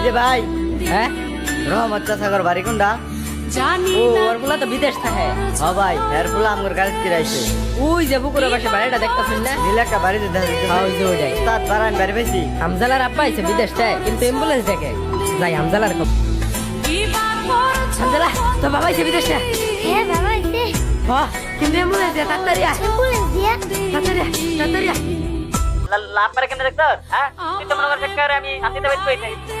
এই যে ভাই হ্যাঁ? রহমত চাষাগর বাড়ি কোনটা? ও ওরগুলা তো বিদেশ থাকে। হ ভাই আমার গাড়ি কিরাইছে ওই যে বুকুরে পাশে বাড়িটা দেখতেছেন না? নীলা বাড়িতে হ্যাঁ, ওই যে ওইটাই। তার বাড়া আমি বাড়ি পেয়েছি হামজালার আব্বা আইছে বিদেশ থেকে কিন্তু অ্যাম্বুলেন্স দেখে। যাই হামজালার খবর হামজালা তো বাবা আইছে বিদেশ থেকে হ্যাঁ বাবা এসে বাহ কিন্তু অ্যাম্বুলেন্স দিয়ে তাড়াতাড়ি আয়। অ্যাম্বুলেন্স দিয়া। তাড়াতাড়ি আয়, তাড়াতাড়ি আয়। লাভ পারে কেন হ্যাঁ? মনে আমি শান্তিতে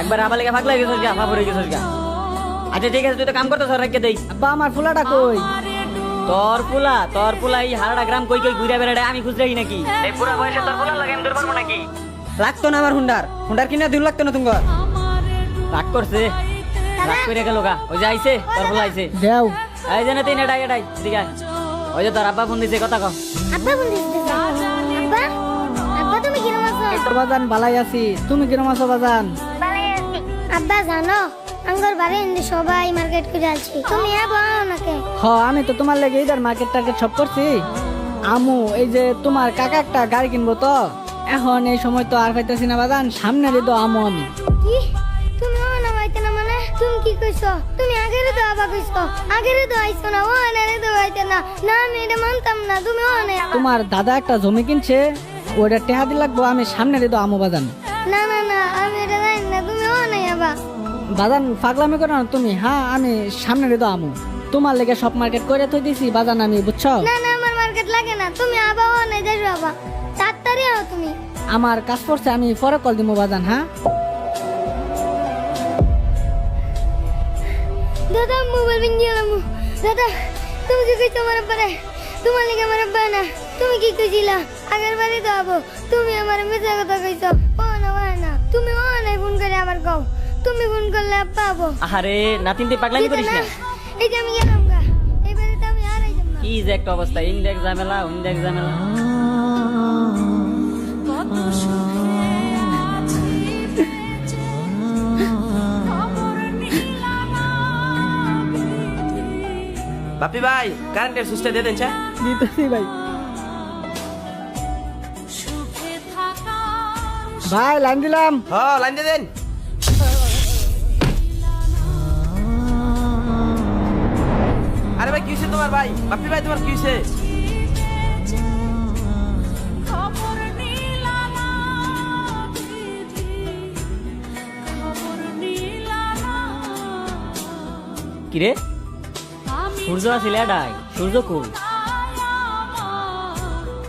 একবার আমার লেগে ফাঁকলা গেছিস গা ফাঁপড়ে গেছিস গা। আচ্ছা ঠিক আছে তুই তো কাম করতে সর রেখে দেই। আব্বা আমার ফুলাটা কই? তোর ফুলা তোর ফুলা এই হারাটা গ্রাম কই কই ঘুরে বেড়াড়ে আমি খুঁজ নাকি। এই পুরো বয়সে তোর বলার লাগে আমি দূর পারব নাকি? লাগতো না আমার হুন্ডার। হুন্ডার কিনা দিন লাগতো না তোমার। রাগ করছে। রাগ করে গেল গা। ওই যে আইছে তোর ফুলা আইছে। দেও। এই যে না তিন এটাই এটাই ঠিক আছে ওই যে তোর আব্বা ফোন দিছে কথা আব্বা আব্বা? তুমি বাজান আছি। তুমি কিরম আছো বাজান? আব্বা জানো আঙ্গর বাড়ি সবাই মার্কেট করে আছি। তুমি হ আমি তো তোমার লেগে ইদার মার্কেট টার্কেট সব করছি। আমু এই যে তোমার কাকা একটা গাড়ি কিনবো তো? এখন এই সময় তো আর পাইতেছি না বাজান। সামনে রে তো আমু আমি। কি? তুমি ও না না মানে? তুমি কি কইছো? তুমি আগেরে তো আবা কইছো। আগেরে তো আইছো না ও আনারে তো বাইতে না। না আমি এটা মানতাম না। তুমি ও না। তোমার দাদা একটা জমি কিনছে। ওটা টেহা দি লাগবো আমি সামনে রে তো আমু বাজান। না না না আমি এটা জানি না তুমি ও নাই আবা বাজান পাগলামি করো না তুমি হ্যাঁ আমি সামনে রে তো আমু তোমার লেগে সব মার্কেট করে থই দিছি বাজান আমি বুঝছ? না না আমার মার্কেট লাগে না তুমি আবা ও নাই যাইছো আবা তাড়াতাড়ি আও তুমি। আমার কাজ করছে আমি পরে কল দিব বাজান হ্যাঁ? দাদা মোবাইল ভেঙে গেলাম দাদা তুমি কি কইছো আমার আব্বারে তোমার লিগে আমার আব্বা না। তুমি কি কইছিলা? আগের বাড়ি তো আবো। তুমি আমার মিথ্যা কথা কইছো। ও না ও না। তুমি ও নাই ফোন করে আবার কও। তুমি ফোন করলে আব্বা আবো। আরে নাতিন তুই পাগলামি করিস না এই যে আমি গেলাম গা। এই বাড়িতে আমি আর আইতাম না। কি যে একটা অবস্থা। ইন্ডেক্স ঝামেলা ইন্ডেক্স ঝামেলা। বাপি ভাই কারেন্টের সুইচটা দিয়ে দেন চা। দিতেছি ভাই। ভাই লাইন দিলাম। হ লাইন দিয়ে দেন। আরে ভাই কি হয়েছে তোমার ভাই? বাপি ভাই তোমার কি হয়েছে কিরে? সূর্য আসলে এডাই সূর্য কুল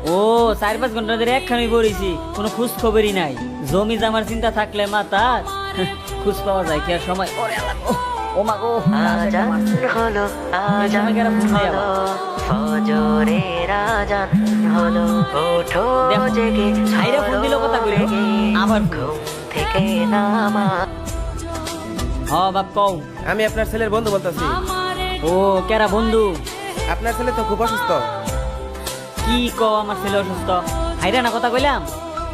ও চার পাঁচ ঘণ্টা ধরে একখানি পড়েছি কোনো খোঁজ খবরই নাই। জমি জামার চিন্তা থাকলে মা তার খোঁজ পাওয়া যায় কি আর সময়? ওরে আল্লাহ গো, ও মা গো হলো এই সময় কেন ফোন দেয়া বা? ফজরের আজান হলো ওঠো দেখো, জেগে ছাইরে ফোন দিল কথা কইলো আবার ফোন। থেকে নামা। হ বাপ কও। আমি আপনার ছেলের বন্ধু বলতেছি। ও কেরা বন্ধু? আপনার ছেলে তো খুব অসুস্থ। কি কও আমার ছেলে অসুস্থ? হাইরা না কথা কইলাম?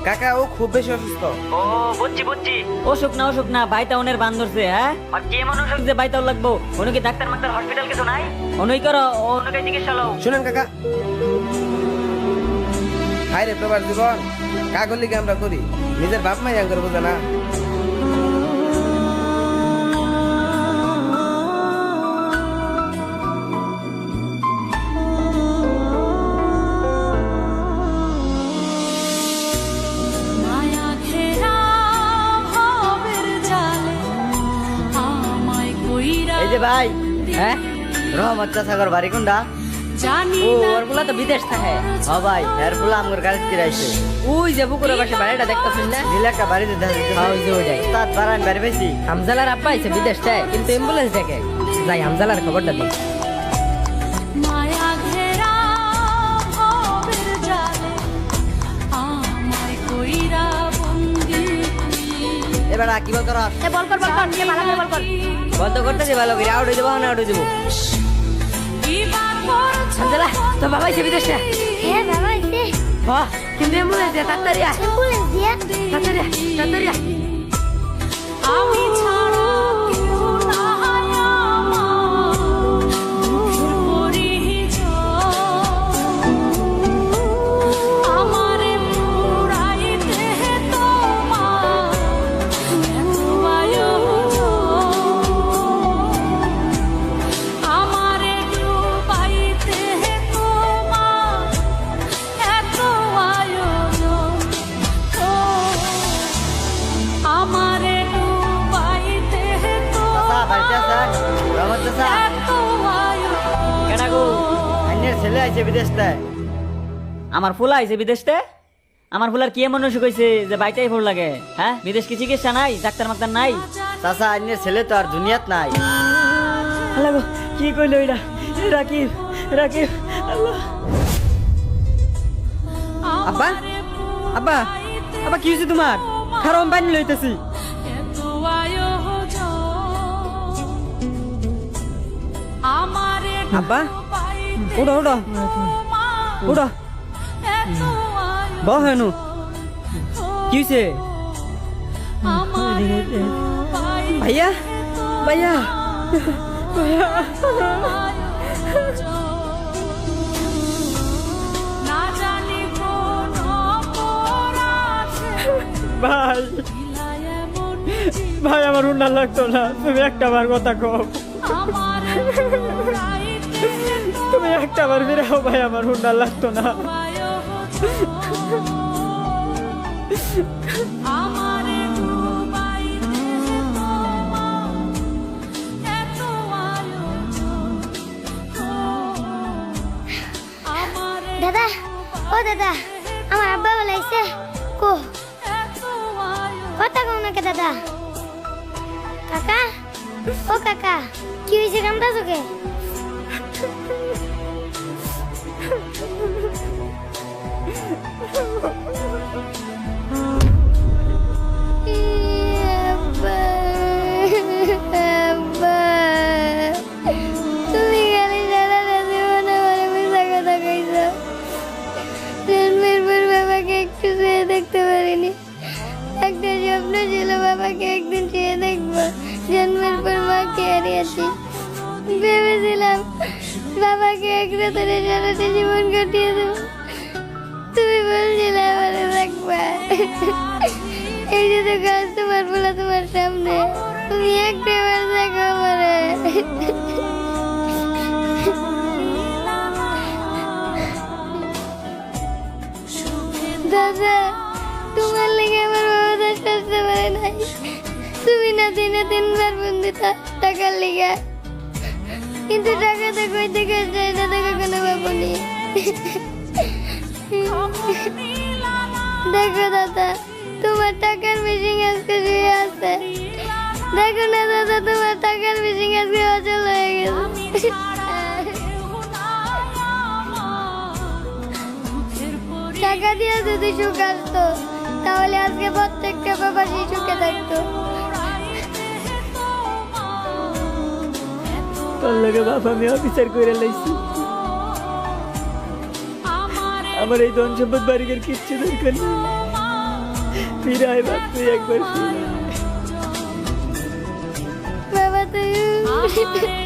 কাকা ও খুব বেশি অসুস্থ। ও বুঝছি বুঝছি। অসুখ না অসুখ না বাইতা ওনের বান ধরছে হ্যাঁ? আর কি এমন অসুখ যে বাইতাও লাগবো? কোনো কি ডাক্তার মাক্তার হসপিটাল কিছু নাই? অনুই করো ও চিকিৎসা লও। শুনেন কাকা। হাই রে প্রবার জীবন কাগর লিগে আমরা করি। নিজের বাপ মাই আঙ্গর বোঝে না। রহমত চাষাগর বাড়ি কোনটা জানি ও না ওরগুলা তো বিদেশ থাকে। হ ভাই এর ফুলা আমার গাড়ি কিরাইছে ওই যে বুকুরে পাশে বাড়িটা দেখতেছেন না? নীলা একটা বাড়িতে ওই যে ওইটাই। তার বাড়া বাড়ি পেয়েছি। হামজালার আব্বা বিদেশ থেকে কিন্তু অ্যাম্বুলেন্স দেখে। যাই হামজালার খবরটা দিই। এবার কি বল কর বল কর বল কর কে ভালো করে বল কর। বল করতেছি ভালো করে আউট হয়ে যাব না আউট হয়ে যাব। করছ হামজালা তো বাবা আইছে বিদেশ হ্যাঁ বাবা এসে বাহ কিন্তু অ্যাম্বুলেন্স দিয়ে তাড়াতাড়ি তাড়াতাড়ি তাড়াতাড়ি। আমি ছেলে আইছে বিদেশ থেকে আমার ফুলা আইছে বিদেশতে? আমার ফুলার কি এমন অসুখ হয়েছে যে বাইটাই ফুল লাগে? হ্যাঁ? বিদেশ কি চিকিৎসা নাই? ডাক্তার মাক্তার নাই? চাচা আইনের ছেলে তো আর দুনিয়াত নাই। আল্লাহ গো, কি কইলো এটা রাকিব রাকিব আল্লাহ। আব্বা আব্বা আবার কি হয়েছে তোমার? খারাপ পানি লইতেছি। আমারে আব্বা উঠো উঠো উঠো বহেনু কি হয়েছে ভাইয়া ভাইয়া। ভাই ভাই, আমার উন্না লাগতো না। তুমি একটা বার কথা তুমি একটা বার বেরাও ভাই আমার উন্না লাগতো না। দাদা ও দাদা আমার আব্বা বলাইছে কো। কথা কও নাকি দাদা। কাকা ও কাকা কি হয়েছে কামটা তোকে দেখতে পারিনি একটা স্বপ্ন ছিল বাবাকে একদিন শুয়ে দেখব জন্মের পর মাকে হারিয়েছি ভেবেছিলাম বাবাকে এক রাতে সারাটা জীবন কাটিয়ে এই যে গাছ তোমার বলা তোমার সামনে। তুমি একটা বার দেখো আমারে। দাদা, তোমার লেগে আমার বাবা দশ করতে পারে নাই। তুমি না দিনে তিনবার বন্দি টাকার লেগে। কিন্তু টাকা তো কই থেকে যায় না টাকা কোনো বাবনি দেখো দাদা, তোমার টাকার মেশিন আজকে শুয়ে আছে। দেখো না দাদা, তোমার টাকার মেশিন আজকে অচল হয়ে গেছে। টাকা দিয়ে যদি সুখ আসতো, তাহলে আজকে প্রত্যেকটা প্রবাসী সুখে থাকতো। তোর লগে বাপ, আমি অফিসার করে লাইছি। আমার এই ধন সম্পদ বাড়িঘর কিচ্ছু দরকার না ফিরে আয় বাপ তুই একবার বাবা তুই